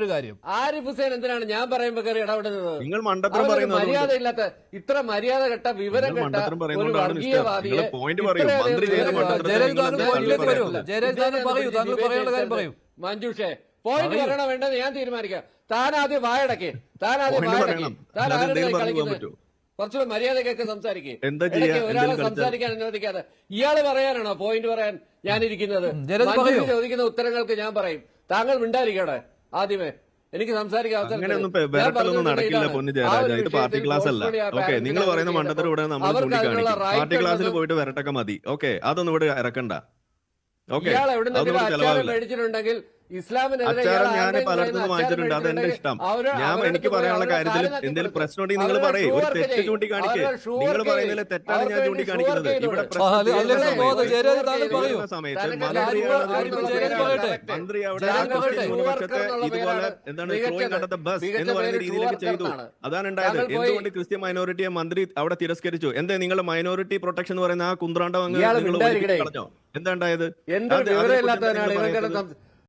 ഒരു കാര്യം. ആരിഫ് ഹുസൈൻ എന്തിനാണ്? ഞാൻ പറയുമ്പോ കയറി ഇടപെടുന്നത് നിങ്ങൾ മണ്ടത്തരം പറയുന്നത് മര്യാദയില്ലാത്ത ഇത്ര മര്യാദ കെട്ട വിവരം കെട്ട ഒരു വർഗീയവാദിയെ. മഞ്ജുഷേ പോയിന്റ് പറയണ വേണ്ടത് ഞാൻ തീരുമാനിക്കാം. താൻ ആദ്യം വായടക്കേ. താൻ ആദ്യം വായടക്കേ. താൻ ആരുടെ കളിക്കുന്നത്? കുറച്ചുകൂടെ മര്യാദക്കൊക്കെ സംസാരിക്കേ. എന്താ ചെയ്യാ? ഒരാളെ സംസാരിക്കാൻ അനുവദിക്കാതെ. ഇയാൾ പറയാനാണോ പോയിന്റ് പറയാൻ? ഞാനിരിക്കുന്നത്. ചോദിക്കുന്ന ഉത്തരങ്ങൾക്ക് ഞാൻ പറയും. താങ്കൾ മിണ്ടായിരിക്കടെ ആദ്യമേ എനിക്ക് സംസാരിക്കാൻ നടക്കില്ല പൊന്നു ജയരാജ. ഇത് പാർട്ടി ക്ലാസ് അല്ല. ഓക്കെ നിങ്ങൾ പറയുന്ന. ഇവിടെ നമ്മൾ ചൂണ്ടിക്കാണിക്കും. പാർട്ടി ക്ലാസ്സിൽ പോയിട്ട് വരട്ടൊക്കെ മതി. ഓക്കെ അതൊന്നും ഇവിടെ ഇറക്കണ്ട. ഓക്കെ മേടിച്ചിട്ടുണ്ടെങ്കിൽ അച്ചാരം ഞാൻ പലയിടത്തും വാങ്ങിച്ചിട്ടുണ്ട്. അത് എന്റെ ഇഷ്ടം. ഞാൻ എനിക്ക് പറയാനുള്ള കാര്യത്തിൽ എന്തെങ്കിലും പ്രശ്നമുണ്ടെങ്കിൽ പ്രശ്നം ഉണ്ടെങ്കിൽ നിങ്ങൾ പറയേ. ഒരു തെറ്റ് ചൂണ്ടിക്കാണിക്കേ നിങ്ങൾ പറയുന്നതിലെ പറയുന്നതിൽ തെറ്റാണ് ഞാൻ ചൂണ്ടിക്കാണിക്കുന്നത്. ഇവിടെ സമയത്ത്. മന്ത്രി അവിടെ. ന്യൂനപക്ഷത്തെ ഇതുപോലെ എന്താണ് കണ്ടത്തെ ബസ് എന്ന് പറയുന്ന രീതിയിലേക്ക് ചെയ്തു. അതാണ് ഉണ്ടായത്. എന്തുകൊണ്ട് ക്രിസ്ത്യൻ മൈനോറിറ്റിയെ മന്ത്രി അവിടെ തിരസ്കരിച്ചു? എന്താ നിങ്ങൾ മൈനോറിറ്റി പ്രൊട്ടക്ഷൻ എന്ന് പറയുന്ന ആ കുന്ത്രാണ്ടം അങ്ങ് നിങ്ങൾ കളഞ്ഞോ എന്താ ഉണ്ടായത്